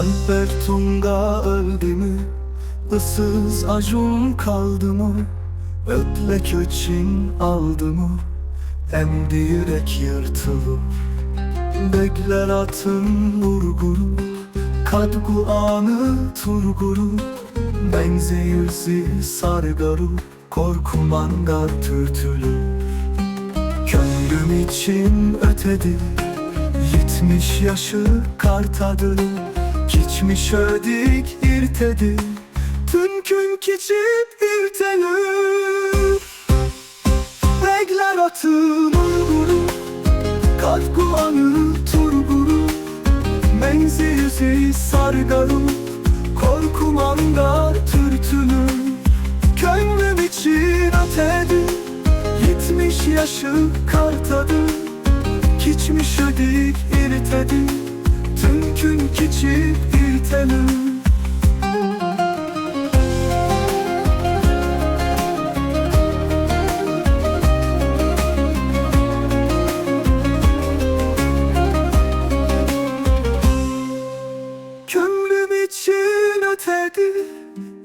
Alper Tunga öldü mü? Issız acun kaldı mı? Ötlek için aldı mı? Emdi yürek yırtılır Bekler atın vurguru Kadgu anı turguru Benzeyirsi sargaru Korkumangar türtülü Kömrüm için ötedi. Yetmiş yaşı kartadı. Geçmiş ödik irtedi Tünkün kiçip irteli Regler atın urguru Katku anı turguru. Menzilsi sargaru Korkumangar türtülü. Gönlüm için ötedi Yetmiş yaşı kartadı. Kiçmiş ödik irtedi Tünkün kiçip irteli Kömrüm ötedi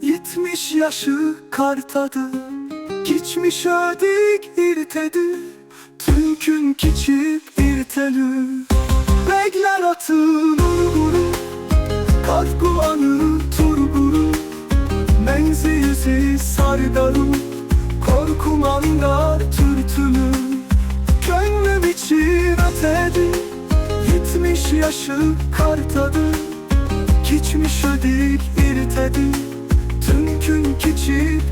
Yetmiş yaşı kartadı Geçmiş ödik irtedi Tünkün kiçip irteli Bekler atın urguru Katku anı turguru Menzilsi sargaru Korkumangar türtülü Gönlüm için ötedi Yetmiş yaşı kartadı Geçmiş ödik irtedi Tünkün kiçip irteli